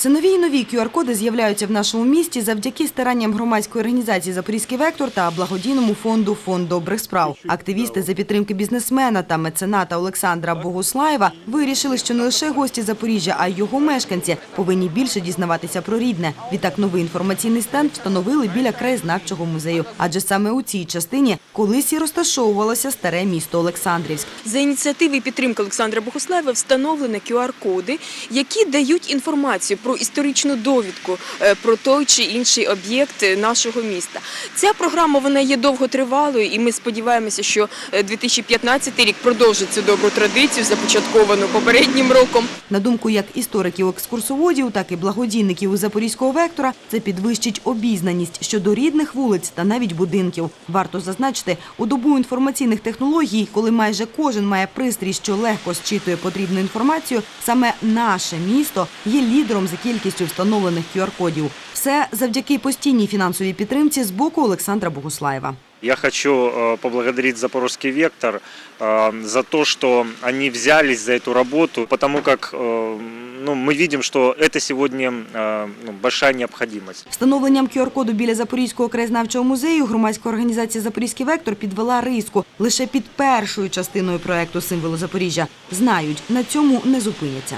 Все нові й нові QR-коди з'являються в нашому місті завдяки старанням громадської організації Запорізький вектор та благодійному фонду Фонд добрих справ. Активісти за підтримки бізнесмена та мецената Олександра Богуслаєва вирішили, що не лише гості Запоріжжя, а й його мешканці повинні більше дізнаватися про рідне. Відтак новий інформаційний стенд встановили біля краєзнавчого музею, адже саме у цій частині колись і розташовувалося старе місто Олександрівськ. За ініціативи підтримки Олександра Богуслаєва встановлено QR-коди, які дають інформацію про історичну довідку е, про той чи інший об'єкт е, нашого міста. Ця програма вона є довготривалою, і ми сподіваємося, що е, 2015 рік продовжить цю добру традицію, започатковану попереднім роком. На думку як істориків-екскурсоводів, так і благодійників Запорізького вектора, це підвищить обізнаність щодо рідних вулиць та навіть будинків. Варто зазначити, у добу інформаційних технологій, коли майже кожен має пристрій, що легко зчитує потрібну інформацію, саме наше місто є лідером за кількістю встановлених QR-кодів. Все завдяки постійній фінансовій підтримці з боку Олександра Богуслаєва. Я хочу э, поблагодарить Запорожский вектор э, за то, что они взялись за эту работу, потому как э, ну, мы видим, что это сегодня э, ну, большая необходимость. Встановленням QR-коду біля Запорізького краєзнавчого музею громадська організація Запорізький вектор підвела риску лише під першою частиною проекту символу Запоріжжя. Знають, на цьому не зупиняться.